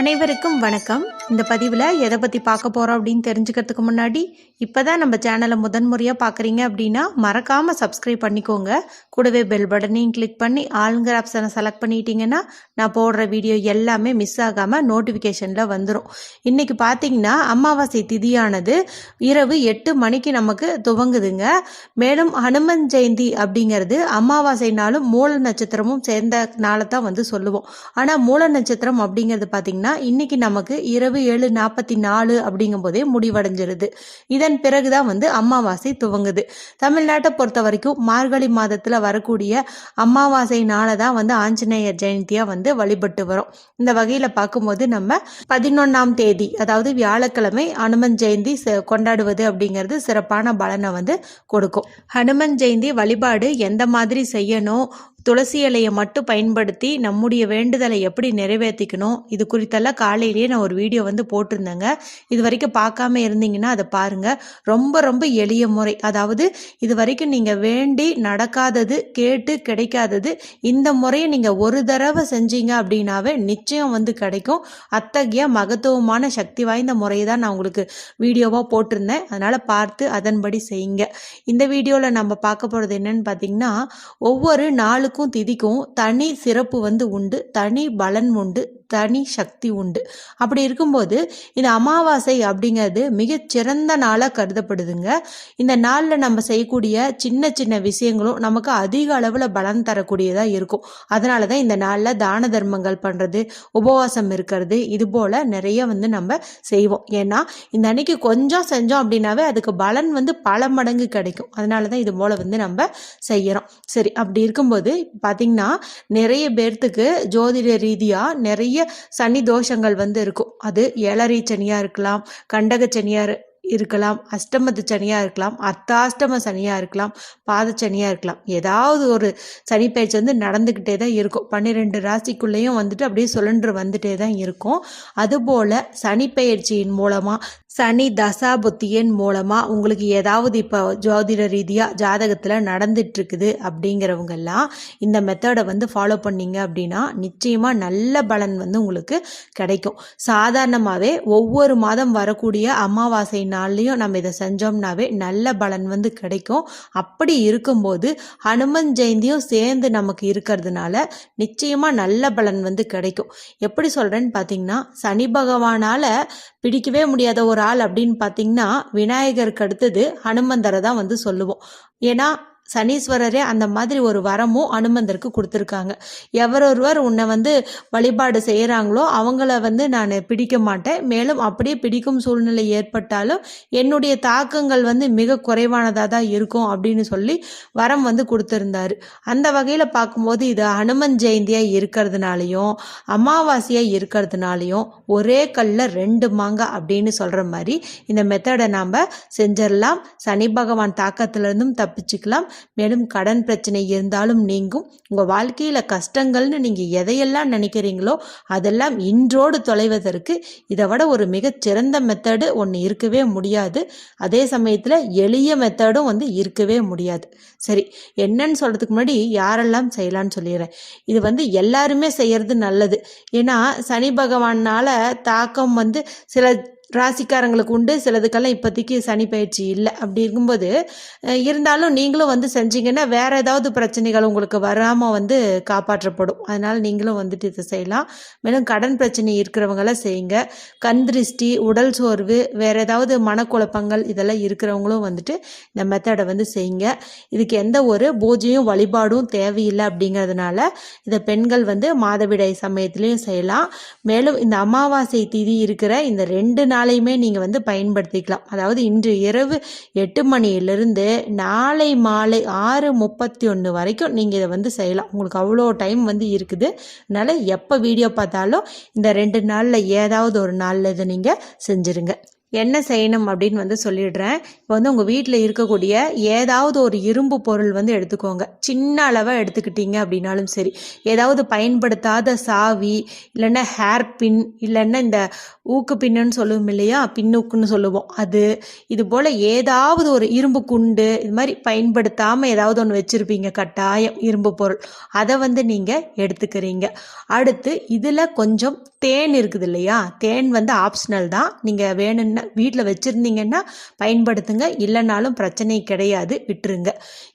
அனைவருக்கும் வணக்கம். இந்த பதிவில் எதை பற்றி பார்க்க போகிறோம் அப்படின்னு தெரிஞ்சுக்கிறதுக்கு முன்னாடி இப்போ தான் நம்ம சேனலை முதன்முறையாக பார்க்குறீங்க அப்படின்னா மறக்காமல் சப்ஸ்கிரைப் பண்ணிக்கோங்க. கூடவே பெல் பட்டனையும் கிளிக் பண்ணி ஆளுங்கிற ஆப்ஷனை செலக்ட் பண்ணிட்டீங்கன்னா நான் போடுற வீடியோ எல்லாமே மிஸ் ஆகாமல் நோட்டிஃபிகேஷனில் வந்துடும் இன்றைக்கி பார்த்தீங்கன்னா அமாவாசை திதியானது. இரவு எட்டு மணிக்கு நமக்கு துவங்குதுங்க. மேலும் ஹனுமன் ஜெயந்தி அப்படிங்கிறது அமாவாசை நாளும் மூல நட்சத்திரமும் சேர்ந்த நாளை தான் வந்து சொல்லுவோம். ஆனால் மூல நட்சத்திரம் அப்படிங்கிறது பார்த்தீங்கன்னா இன்றைக்கி நமக்கு இரவு ஏழு நாற்பத்தி நாலு அப்படிங்கும் போதே முடிவடைஞ்சிருது இதன் பிறகுதான் வந்து அமாவாசை துவங்குது. தமிழ்நாட்டை பொறுத்த வரைக்கும் மார்கழி மாதத்தில் வரக்கூடிய அமாவாசை நாளை தான் வந்து ஆஞ்சநேயர் ஜெயந்தியாக வந்து வழிபட்டு வரும். இந்த வகையில் பார்க்கும்போது நம்ம பதினொன்றாம் தேதி அதாவது வியாழக்கிழமை ஹனுமன் ஜெயந்தி கொண்டாடுவது அப்படிங்கிறது சிறப்பான பலனை வந்து கொடுக்கும். ஹனுமன் ஜெயந்தி வழிபாடு எந்த மாதிரி செய்யணும் துளசி இலையை மட்டும் பயன்படுத்தி நம்முடைய வேண்டுதலை எப்படி நிறைவேற்றிக்கணும் இது குறித்தெல்லாம் காலையிலேயே நான் ஒரு வீடியோ வந்து போட்டிருந்தேங்க. இது வரைக்கும் பார்க்காம இருந்தீங்கன்னா அதை பாருங்க. ரொம்ப ரொம்ப எளிய முறை. அதாவது இது வரைக்கும் நீங்கள் வேண்டி நடக்காதது கேட்டு கிடைக்காதது இந்த முறையை நீங்கள் ஒரு தடவை செஞ்சீங்க அப்படின்னாவே நிச்சயம் வந்து கிடைக்கும். அத்தகைய மகத்துவமான சக்தி வாய்ந்த முறையை தான் நான் உங்களுக்கு வீடியோவாக போட்டிருந்தேன். அதனால் பார்த்து அதன்படி செய்யுங்க. இந்த வீடியோவில் நம்ம பார்க்க போகிறது என்னன்னு பார்த்தீங்கன்னா ஒவ்வொரு நாளுக்கும் திதிக்கும் தனி சிறப்பு வந்து உண்டு தனி பலன் உண்டு தனி சக்தி உண்டு. அப்படி இருக்கும்போது இந்த அமாவாசை அப்படிங்கிறது மிக சிறந்த நாளாக கருதப்படுதுங்க. இந்த நாளில் நம்ம செய்யக்கூடிய சின்ன சின்ன விஷயங்களும் நமக்கு அதிக அளவில் பலன் தரக்கூடியதாக இருக்கும். அதனால தான் இந்த நாளில் தான தர்மங்கள் பண்ணுறது உபவாசம் இருக்கிறது இது போல் நிறைய வந்து நம்ம செய்வோம். ஏன்னா இந்த அன்னைக்கு கொஞ்சம் செஞ்சோம் அப்படின்னாவே அதுக்கு பலன் வந்து பல மடங்கு கிடைக்கும். அதனால தான் இது போல் வந்து நம்ம செய்கிறோம் சரி அப்படி இருக்கும்போது பார்த்திங்கன்னா நிறைய பேர்த்துக்கு ஜோதிட ரீதியாக நிறைய சனி தோஷங்கள் வந்து இருக்கும். அது ஏழரை சனியாக இருக்கலாம் கண்டக சனியாக இருக்கலாம். அஷ்டமத்து சனியாக இருக்கலாம். அர்த்தாஷ்டம சனியாக இருக்கலாம். பாத சனியாக இருக்கலாம். ஏதாவது ஒரு சனி பயிற்சி வந்து நடந்துக்கிட்டே தான் இருக்கும். பன்னிரெண்டு ராசிக்குள்ளேயும் வந்துட்டு அப்படியே சுழன்று வந்துட்டே தான் இருக்கும். அதுபோல் சனி பயிற்சியின் மூலமாக சனி தசா புத்தியின் மூலமாக உங்களுக்கு ஏதாவது இப்போ ஜோதிட ரீதியாக ஜாதகத்தில் நடந்துட்டுருக்குது அப்படிங்கிறவங்கெல்லாம் இந்த மெத்தடை வந்து ஃபாலோ பண்ணீங்க அப்படின்னா நிச்சயமாக நல்ல பலன் வந்து உங்களுக்கு கிடைக்கும். சாதாரணமாகவே ஒவ்வொரு மாதம் வரக்கூடிய அமாவாசைனா நாள்லையும் நம்ம இதை செஞ்சோம்னாவே நல்ல பலன் வந்து கிடைக்கும். அப்படி இருக்கும்போது ஹனுமன் ஜெயந்தியும் சேர்ந்து நமக்கு இருக்கிறதுனால நிச்சயமாக நல்ல பலன் வந்து கிடைக்கும். எப்படி சொல்கிறேன்னு பார்த்தீங்கன்னா சனி பகவானால் பிடிக்கவே முடியாத ஒரு ஆள் அப்படின்னு பார்த்தீங்கன்னா விநாயகருக்கு அடுத்தது ஹனுமந்தரை தான் வந்து சொல்லுவோம். ஏன்னா சனீஸ்வரரே அந்த மாதிரி ஒரு வரமும் அனுமந்தருக்கு கொடுத்துருக்காங்க. எவரொருவர் உன்னை வந்து வழிபாடு செய்கிறாங்களோ அவங்கள வந்து நான் பிடிக்க மாட்டேன். மேலும் அப்படியே பிடிக்கும் சூழ்நிலை ஏற்பட்டாலும் என்னுடைய தாக்கங்கள் வந்து மிக குறைவானதாக தான் இருக்கும் அப்படின்னு சொல்லி வரம் வந்து கொடுத்துருந்தாரு. அந்த வகையில் பார்க்கும்போது இது ஹனுமன் ஜெயந்தியாக இருக்கிறதுனாலையும் அமாவாசையாக இருக்கிறதுனாலையும் ஒரே கல்லில் ரெண்டு மாங்காய் அப்படின்னு சொல்கிற மாதிரி இந்த மெத்தடை நாம் செஞ்சிடலாம் சனி பகவான் தாக்கத்திலிருந்தும் தப்பிச்சுக்கலாம். மேலும் கடன் பிரச்சனை இருந்தாலும் நீங்கும். உங்கள் வாழ்க்கையில் கஷ்டங்கள்னு நீங்கள் எதையெல்லாம் நினைக்கிறீங்களோ அதெல்லாம் இன்றோடு தொலைவதற்கு இதை விட ஒரு மிகச்சிறந்த மெத்தடு ஒன்று இருக்கவே முடியாது. அதே சமயத்தில் எளிய மெத்தடும் வந்து இருக்கவே முடியாது. சரி என்னன்னு சொல்கிறதுக்கு முன்னாடி யாரெல்லாம் செய்யலாம்னு சொல்லிடுறேன். இது வந்து எல்லாருமே செய்கிறது நல்லது. ஏன்னா சனி பகவானால் தாக்கம் வந்து சில ராசிக்காரங்களுக்கு உண்டு. சிலதுக்கெல்லாம் இப்போதைக்கு சனி பயிற்சி இல்லை. அப்படி இருக்கும்போது இருந்தாலும் நீங்களும் வந்து செஞ்சீங்கன்னா வேறு ஏதாவது பிரச்சனைகள் உங்களுக்கு வராமல் வந்து காப்பாற்றப்படும். அதனால் நீங்களும் வந்துட்டு இதை செய்யலாம். மேலும் கடன் பிரச்சனை இருக்கிறவங்களாம் செய்யுங்க. கண் திருஷ்டி உடல் சோர்வு வேறு ஏதாவது மனக்குழப்பங்கள் இதெல்லாம் இருக்கிறவங்களும் வந்துட்டு இந்த மெத்தடை வந்து செய்யுங்க. இதுக்கு எந்த ஒரு பூஜையும் வழிபாடும் தேவையில்லை அப்படிங்கிறதுனால இதை பெண்கள் வந்து மாதவிடாய் சமயத்துலேயும் செய்யலாம். மேலும் இந்த அமாவாசை திதி இருக்கிற இந்த ரெண்டு நாளையுமே நீங்கள் வந்து பயன்படுத்திக்கலாம். அதாவது இன்று இரவு எட்டு மணியிலிருந்து நாளை மாலை ஆறு முப்பத்தி ஒன்று வரைக்கும் நீங்கள் இதை வந்து செய்யலாம். உங்களுக்கு அவ்வளோ டைம் வந்து இருக்குது. அதனால் எப்போ வீடியோ பார்த்தாலும் இந்த ரெண்டு நாளில் ஏதாவது ஒரு நாளில் இதை நீங்கள் செஞ்சுருங்க. என்ன செய்யணும் அப்படின்னு வந்து சொல்லிடுறேன். இப்போ வந்து உங்கள் வீட்டில் இருக்கக்கூடிய ஏதாவது ஒரு இரும்பு பொருள் வந்து எடுத்துக்கோங்க. சின்ன அளவாக எடுத்துக்கிட்டீங்க அப்படின்னாலும் சரி. ஏதாவது பயன்படுத்தாத சாவி இல்லைன்னா ஹேர் பின் இல்லைன்னா இந்த ஊக்கு பின்னுன்னு சொல்லுவோம் இல்லையா? பின்னுக்குன்னு சொல்லுவோம். அது இது போல் ஏதாவது ஒரு இரும்பு குண்டு இது மாதிரி பயன்படுத்தாமல் ஏதாவது ஒன்று வச்சுருப்பீங்க. கட்டாயம் இரும்பு பொருள். அதை வந்து நீங்கள் எடுத்துக்கிறீங்க. அடுத்து இதில் கொஞ்சம் தேன் இருக்குது இல்லையா? தேன் வந்து ஆப்ஷனல் தான். நீங்கள் வேணும்னா வீட்டில் வச்சுருந்தீங்கன்னா பயன்படுத்துங்க. இல்லைனாலும் பிரச்சனை கிடையாது விட்டுருங்க.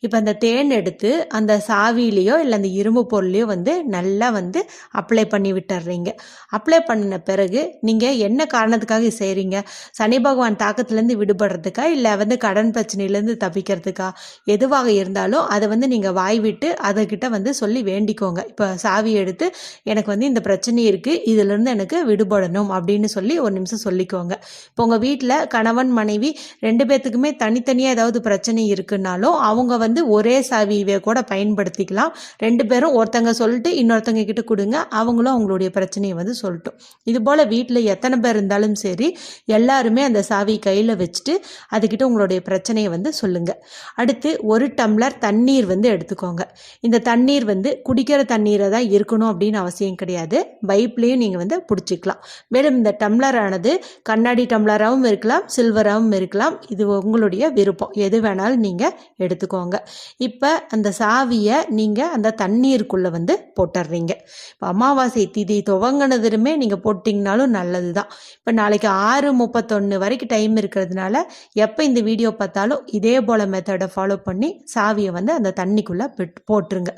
இப்போ அந்த தேன் எடுத்து அந்த சாவிலேயோ இல்லை அந்த இரும்பு பொருளையோ வந்து நல்லா வந்து அப்ளை பண்ணி விட்டுறீங்க. அப்ளை பண்ணின பிறகு நீங்கள் என்ன காரணத்துக்காக செய்கிறீங்க சனி பகவான் தாக்கத்துலேருந்து விடுபடுறதுக்கா? இல்லை வந்து கடன் பிரச்சனையிலேருந்து தப்பிக்கிறதுக்கா? எதுவாக இருந்தாலும் அதை வந்து நீங்கள் வாய் விட்டு அதுக்கிட்ட வந்து சொல்லி வேண்டிக்கோங்க. இப்போ சாவி எடுத்து எனக்கு வந்து இந்த பிரச்சனை இருக்குது இதுலேருந்து எனக்கு விடுபடணும் அப்படின்னு சொல்லி ஒரு நிமிஷம் சொல்லிக்கோங்க. இப்போ உங்கள் வீட்டில் கணவன் மனைவி ரெண்டு பேர்த்துக்குமே தனித்தனியாக ஏதாவது பிரச்சனை இருக்குன்னாலும் அவங்க வந்து ஒரே சாவியை கூட பயன்படுத்திக்கலாம். ரெண்டு பேரும் ஒருத்தங்க சொல்லிட்டு இன்னொருத்தங்க கிட்ட கொடுங்க அவங்களும் அவங்களுடைய பிரச்சனையை வந்து சொல்லட்டும். இது போல் வீட்டில் எத்தனை பேர் இருந்தாலும் சரி எல்லாருமே அந்த சாவி கையில் வச்சுட்டு அதுக்கிட்ட உங்களுடைய பிரச்சனையை வந்து சொல்லுங்கள் அடுத்து ஒரு டம்ளர் தண்ணீர் வந்து எடுத்துக்கோங்க. இந்த தண்ணீர் வந்து குடிக்கிற தண்ணீரை தான் இருக்கணும் அப்படின்னு அவசியம் கிடையாது. பைப்லேயும் நீங்கள் வந்து பிடிச்சிக்கலாம். மேலும் இந்த டம்ளர் ஆனது கண்ணாடி சில்வராகவும் இருக்கலாம் சில்வராகவும் இருக்கலாம். இது உங்களுடைய விருப்பம். எது வேணாலும் நீங்கள் எடுத்துக்கோங்க. இப்போ அந்த சாவியை நீங்கள் அந்த தண்ணீருக்குள்ளே வந்து போட்டுடுறீங்க இப்போ அமாவாசை திதி துவங்கினதுமே நீங்கள் போட்டிங்கனாலும் நல்லது தான் இப்போ நாளைக்கு ஆறு முப்பத்தொன்று வரைக்கும் டைம் இருக்கிறதுனால எப்போ இந்த வீடியோ பார்த்தாலும் இதே போல் மெத்தடை ஃபாலோ பண்ணி சாவியை வந்து அந்த தண்ணிக்குள்ளே போட்டுருங்க.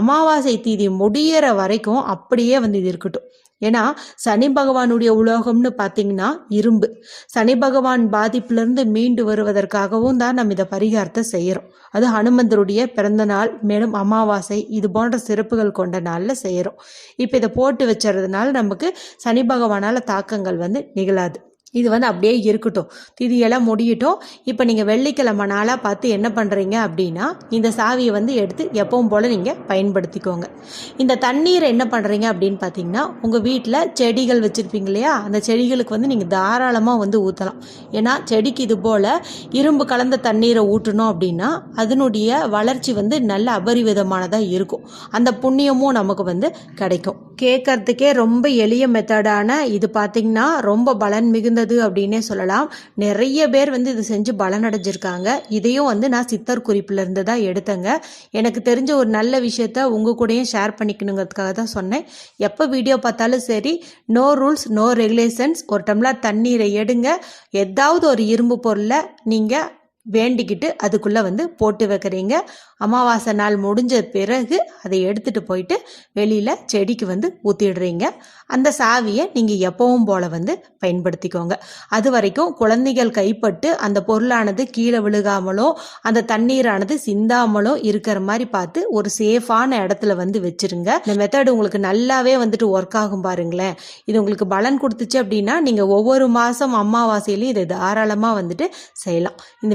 அமாவாசை தீதி முடியிற வரைக்கும் அப்படியே வந்து இது இருக்கட்டும். ஏன்னா சனி பகவானுடைய உலோகம்னு பார்த்தீங்கன்னா இரும்பு. சனி பகவான் பாதிப்புலேருந்து மீண்டு வருவதற்காகவும் தான் நம்ம இதை பரிகாரத்தை செய்கிறோம் அது ஹனுமந்தருடைய பிறந்த நாள் மேலும் அமாவாசை இது போன்ற சிறப்புகள் கொண்ட நாளில் செய்கிறோம் இப்போ இதை போட்டு வச்சுறதுனால நமக்கு சனி பகவானால் தாக்கங்கள் வந்து நிகழாது. இது வந்து அப்படியே இருக்கட்டும். திதியெல்லாம் முடியட்டும். இப்போ நீங்கள் வெள்ளிக்கிழமை நாளாக பார்த்து என்ன பண்ணுறீங்க அப்படின்னா இந்த சாவியை வந்து எடுத்து எப்பவும் போல் நீங்கள் பயன்படுத்திக்கோங்க. இந்த தண்ணீரை என்ன பண்ணுறீங்க அப்படின்னு பார்த்தீங்கன்னா உங்கள் வீட்டில் செடிகள் வச்சுருப்பீங்க இல்லையா? அந்த செடிகளுக்கு வந்து நீங்கள் தாராளமாக வந்து ஊற்றலாம் ஏன்னா செடிக்கு இது போல் இரும்பு கலந்த தண்ணீரை ஊற்றணும் அப்படின்னா அதனுடைய வளர்ச்சி வந்து நல்ல அபரிவிதமானதாக இருக்கும். அந்த புண்ணியமும் நமக்கு வந்து கிடைக்கும். கேட்கறதுக்கே ரொம்ப எளிய மெத்தடான இது பார்த்திங்கன்னா ரொம்ப பலன் மிகுந்த மிகுந்தது அப்படின்னே சொல்லலாம். நிறைய பேர் வந்து இது செஞ்சு பலனடைஞ்சிருக்காங்க. இதையும் வந்து நான் சித்தர் குறிப்பிலிருந்து தான் எடுத்தேங்க. எனக்கு தெரிஞ்ச ஒரு நல்ல விஷயத்த உங்கள் கூடயும் ஷேர் பண்ணிக்கணுங்கிறதுக்காக தான் சொன்னேன். எப்போ வீடியோ பார்த்தாலும் சரி நோ ரூல்ஸ் நோ ரெகுலேஷன்ஸ் ஒரு டம்ளர் தண்ணீரை எடுங்க. ஏதாவது ஒரு இரும்பு பொருளை நீங்கள் வேண்டிக்கிட்டு அதுக்குள்ளே வந்து போட்டு வைக்கிறீங்க. அமாவாசை நாள் முடிஞ்ச பிறகு அதை எடுத்துகிட்டு போயிட்டு வெளியில் செடிக்கு வந்து ஊற்றிடுறீங்க அந்த சாவியை நீங்கள் எப்பவும் போல் வந்து பயன்படுத்திக்கோங்க. அது வரைக்கும் குழந்தைகள் கைப்பட்டு அந்த பொருளானது கீழே விழுகாமலோ அந்த தண்ணீரானது சிந்தாமலோ இருக்கிற மாதிரி பார்த்து ஒரு சேஃபான இடத்துல வந்து வச்சுருங்க. இந்த மெத்தட் உங்களுக்கு நல்லாவே வந்துட்டு ஒர்க் ஆகும் பாருங்களேன். இது உங்களுக்கு பலன் கொடுத்துச்சு அப்படின்னா நீங்கள் ஒவ்வொரு மாதம் அமாவாசையிலையும் இதை தாராளமாக வந்துட்டு செய்யலாம். இந்த